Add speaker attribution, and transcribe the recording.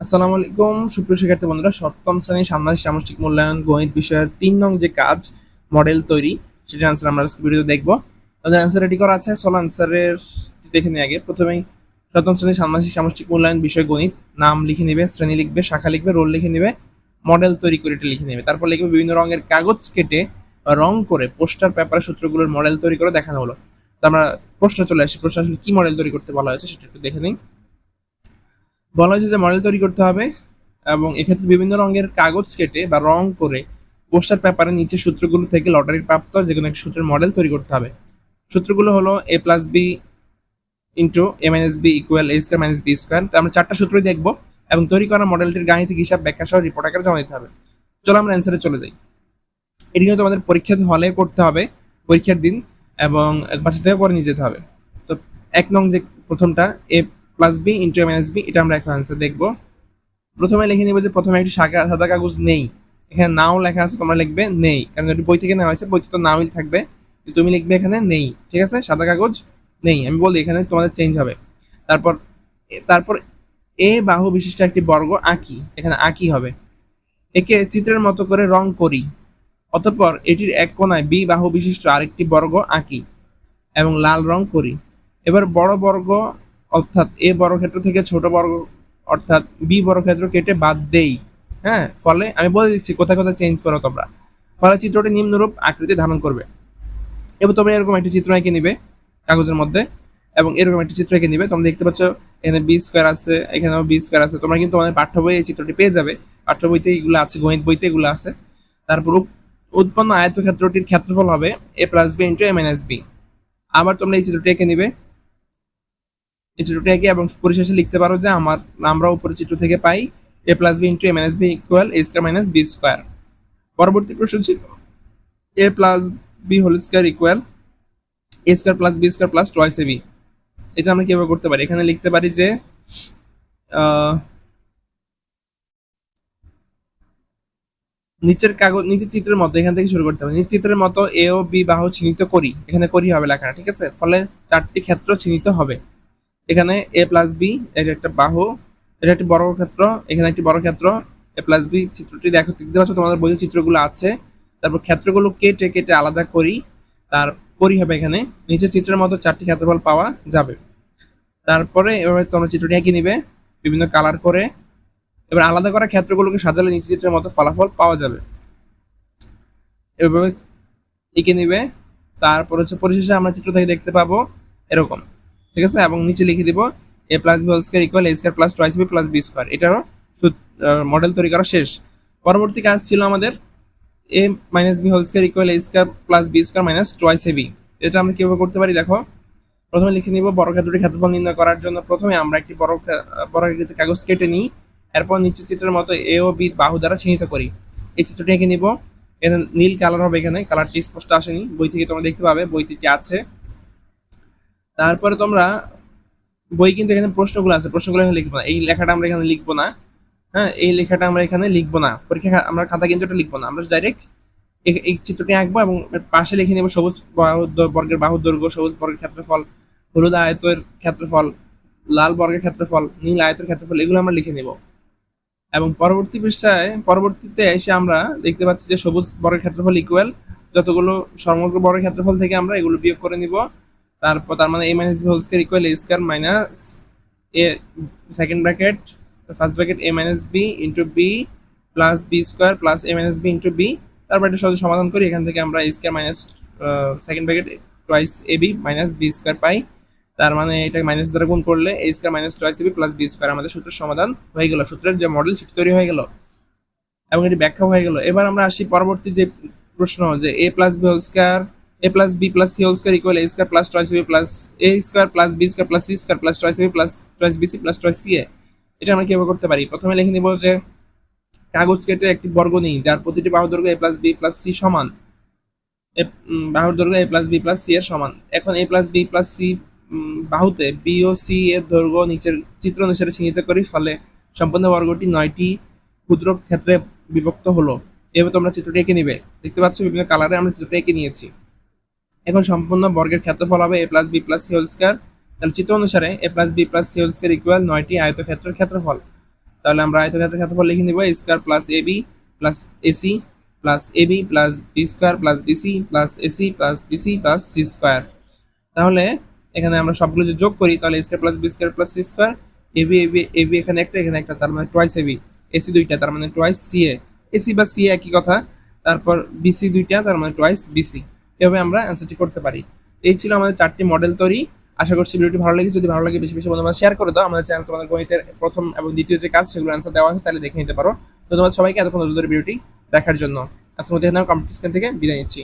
Speaker 1: আসসালামু আলাইকুম, সুপ্রিয় শিক্ষার্থী বন্ধুরা, সপ্তম শ্রেণির সামনাসী সামষ্টিক মূল্যায়ন গণিত বিষয়ের তিন নং যে কাজ, মডেল তৈরি, সেটার আনসার আমরা আজকে ভিডিওতে দেখব। তাদের আনসার রেডি করা আছে, চলো আনসারের দেখে নিই আগে। প্রথমেই সপ্তম শ্রেণির সামনাসী সামষ্টিক মূল্যায়ন বিষয় গণিত, নাম লিখে নিবে, শ্রেণি লিখবে, শাখা লিখবে, রোল লিখে নিবে, মডেল তৈরি করে এটা লিখে নেবে। তারপর লিখবে বিভিন্ন রঙের কাগজ কেটে রং করে পোস্টার, পেপার, সূত্রগুলোর মডেল তৈরি করে দেখানো হলো। তো আমরা প্রশ্ন চলে আসি, প্রশ্ন আসলে কি মডেল তৈরি করতে বলা হয়েছে সেটা একটু দেখে নিই। বলা হয়েছে যে মডেল তৈরি করতে হবে এবং এক্ষেত্রে বিভিন্ন রঙের কাগজ কেটে বা রং করে পোস্টার পেপারের নিচে সূত্রগুলো থেকে লটারির প্রাপ্ত যে কোনো একটা সূত্রের মডেল তৈরি করতে হবে। সূত্রগুলো হলো A plus B into A minus B equal A square minus B square তো আমরা চারটা সূত্রই দেখব এবং তৈরি করা মডেলটির গাণিতিক হিসাব ব্যাখ্যা সহ রিপোর্ট আকারে জমা দিতে হবে। চলো আমরা অ্যান্সারে চলে যাই। এটি কিন্তু আমাদের পরীক্ষার হলে করতে হবে, পরীক্ষার দিন এবং বাসা থেকে পরে নিয়ে যেতে হবে। তো এক নং যে প্রথমটা A plus B into minus B এটা আমরা এখন আনসার দেখব। প্রথমে লিখে নিব যে প্রথমে একটি সাদা সাদা কাগজ নেই। এখানে নাও লেখা আছে, তোমরা লিখবে নেই। কারণ এটি বই থেকে নেওয়া হয়েছে, বইতে তো নাওই থাকবে। তুমি লিখবে এখানে নেই, ঠিক আছে? সাদা কাগজ নেই। আমি বলি এখানে তোমাদের চেঞ্জ হবে। তারপর তারপর এ বাহু বিশিষ্ট একটি বর্গ আঁকি। এখানে আঁকি হবে। একে চিত্রের মতো করে রং করি। অতঃপর এটির এক কোণায় বি বাহু বিশিষ্ট আরেকটি বর্গ আঁকি এবং লাল রং করি। এবার বড় বর্গ অর্থাৎ এ বর্গক্ষেত্র থেকে ছোট বর্গ অর্থাৎ বি বর্গক্ষেত্র কেটে বাদ দেই। হ্যাঁ ফলে আমি বলে দিচ্ছি, কোথায় কোথায় চেঞ্জ করো তোমরা। ফলে চিত্রটি নিম্নরূপ আকৃতি ধারণ করবে। এবং তোমরা এরকম একটি চিত্র এঁকে নিবে কাগজের মধ্যে, এবং এরকম একটি চিত্র এঁকে নিবে। তোমরা দেখতে পাচ্ছ, এখানে বি স্কোয়ার আছে, এখানেও বি স্কোয়ার আছে। তোমরা কিন্তু তোমাদের পাঠ্য বইয়ে এই চিত্রটি পেয়ে যাবে। পাঠ্য বইতে এগুলো আছে, গণিত বইতে এগুলো আছে। তারপর উৎপন্ন আয়তক্ষেত্রটির ক্ষেত্রফল হবে A plus B into A minus B আবার তোমরা এই চিত্রটি এঁকে নিবে। এই চিত্রটি এঁকে এবং পরিশেষে লিখতে পারো যে আমার আমরা উপরের চিত্র থেকে পাই A plus B into A minus B equal A square minus B square পরবর্তী প্রশ্ন ছিল A plus B whole square equal A square plus B square plus twice A B এটা আমরা কীভাবে করতে পারি? এখানে লিখতে পারি যে নিচের কাগজ, নিচের চিত্রের মতো, এখান থেকে শুরু করতে হবে। নিচের চিত্রের মতো এ ও বি বাহু চিহ্নিত করি। এখানে করি হবে লেখাটা, ঠিক আছে? ফলে চারটি ক্ষেত্র চিহ্নিত হবে। এখানে এ প্লাস বি এটা একটা বাহু, এটা একটি বড় ক্ষেত্র, এখানে একটি বড় ক্ষেত্র এ প্লাস বি চিত্রটি দেখো, দেখতে পাচ্ছ তোমাদের বইতে চিত্রগুলো আছে। তারপর ক্ষেত্রগুলো কেটে কেটে আলাদা করি, তার করি হবে এখানে, নিচের চিত্রের মতো চারটি ক্ষেত্রফল পাওয়া যাবে। তারপরে এভাবে তোমরা চিত্রটি এঁকে নিবে, বিভিন্ন কালার করে, এবার আলাদা করা ক্ষেত্রগুলোকে সাজালে নিচের চিত্রের মতো ফলাফল পাওয়া যাবে। এভাবে এঁকে নিবে, তারপর হচ্ছে পরিশেষে আমরা চিত্র থেকে দেখতে পাবো, এরকম। ঠিক আছে? এবং নিচে লিখে দিব A plus B whole square equal A square plus twice B plus B square এটারও মডেল তৈরি করা শেষ। পরবর্তী কাজ ছিল আমাদের A minus B whole square equal A square plus B square minus twice A B এটা আমরা কীভাবে করতে পারি? দেখো, প্রথমে লিখে নিব বড় ক্ষেত্রটি ক্ষেত্রফল নির্ণয় করার জন্য। প্রথমে আমরা একটি বড় বড় কাগজ কেটে নিই, এরপর নিচের চিত্রের মতো এ ও বি বাহু দ্বারা চিহ্নিত করি। এই চিত্রটি এঁকে নিব। এখানে নীল কালার হবে এখানে। কালারটি স্পষ্ট আসেনি। বই থেকে তোমরা দেখতে পাবে। বইটিতে আছে। তারপরে তোমরা বই কিন্তু এখানে প্রশ্নগুলো আছে, প্রশ্নগুলো এখানে লিখব না। এই লেখাটা আমরা এখানে লিখব না। হ্যাঁ এই লেখাটা আমরা এখানে লিখব না। পরীক্ষা আমরা খাতা কিন্তু এটা লিখব না। আমরা ডাইরেক্ট এই চিত্রটি আঁকবো এবং পাশে লিখে নেব সবুজ বর্গের বাহু দৈর্ঘ্য, সবুজ বর্গের ক্ষেত্রফল, হলুদ আয়তের ক্ষেত্রফল, লাল বর্গের ক্ষেত্রফল, নীল আয়তের ক্ষেত্রফল, এগুলো আমরা লিখে নেব। এবং পরবর্তী পৃষ্ঠায়, পরবর্তীতে এসে আমরা দেখতে পাচ্ছি যে সবুজ বর্গের ক্ষেত্রফল ইকুয়াল যতগুলো সমগ্র বর্গের ক্ষেত্রফল থেকে আমরা এগুলো বিয়োগ করে নিব। তারপর তার মানে A minus B whole square equal A square minus A second bracket first bracket A minus B into B plus B square plus A minus B into B তারপর এটা সহজে সমাধান করি। এখান থেকে আমরা A square minus second bracket twice A B minus B square পাই। তার মানে এটা মাইনাস দ্বারা গুণ করলে A square minus twice B plus B square আমাদের সূত্রের সমাধান হয়ে গেল। সূত্রের যে মডেল সেটি তৈরি হয়ে গেল এবং এটি ব্যাখ্যা হয়ে গেল। এবার আমরা আসি পরবর্তী যে প্রশ্ন যে A plus B whole square A plus B plus C whole square equal A square plus twice B plus A square plus B square plus C square plus twice B plus twice B C plus twice C A এটা আমরা কীভাবে করতে পারি? প্রথমে লিখে নিব যে কাগজ কেটে একটি বর্গ নিই, যার প্রতিটি বাহু দৈর্ঘ্য A plus B plus C সমান। বাহুর দৈর্ঘ্য A plus B plus C এর সমান। এখন A plus B plus C বাহুতে বি ও সি এর দৈর্ঘ্য নিচের চিত্র অনুসারে চিহ্নিত করি, ফলে সম্পূর্ণ বর্গটি নয়টি ক্ষুদ্র ক্ষেত্রে বিভক্ত হলো। এবার তোমরা চিত্রটি এঁকে নিবে। দেখতে পাচ্ছ বিভিন্ন কালারে আমরা চিত্রটি এঁকে নিয়েছি। এখন সম্পূর্ণ বর্গের ক্ষেত্রফল হবে A plus B plus C whole square. তাহলে চিত্র অনুসারে A plus B plus C whole square equal নয়টি আয়তক্ষেত্রের ক্ষেত্রফল। তাহলে আমরা আয়তক্ষেত্রের ক্ষেত্রফল লিখে নিব A square plus A B plus AC plus A B plus B square plus BC plus AC plus BC plus C square তাহলে এখানে আমরা সবগুলো যদি যোগ করি, তাহলে square plus B square plus C square AB AB AB এখানে একটা এখানে একটা, তার মানে টোয়াইস এবি এসি দুইটা, তার মানে টোয়াইস সি এ এসি বা সি এ একই কথা, তারপর বিসি দুইটা, তার মানে টোয়াইস বিসি এভাবে আমরা অ্যান্সারটি করতে পারি। এই ছিল আমাদের চারটি মডেল তৈরি। আশা করছি ভিডিওটি ভালো লাগে যদি ভালো লাগে, বেশি বেশি বন্ধু শেয়ার করে দাও। আমাদের চ্যানেল তোমাদের গণিতের প্রথম এবং দ্বিতীয় যে কাজ, সেগুলো অ্যান্সার দেওয়া আছে তাহলে দেখে নিতে পারো। তো তোমাদের সবাইকে। এতক্ষণ ধরে ভিডিওটি দেখার জন্য। আজকে মধ্যে কম্পিটিশন থেকে বিদায় নিচ্ছি।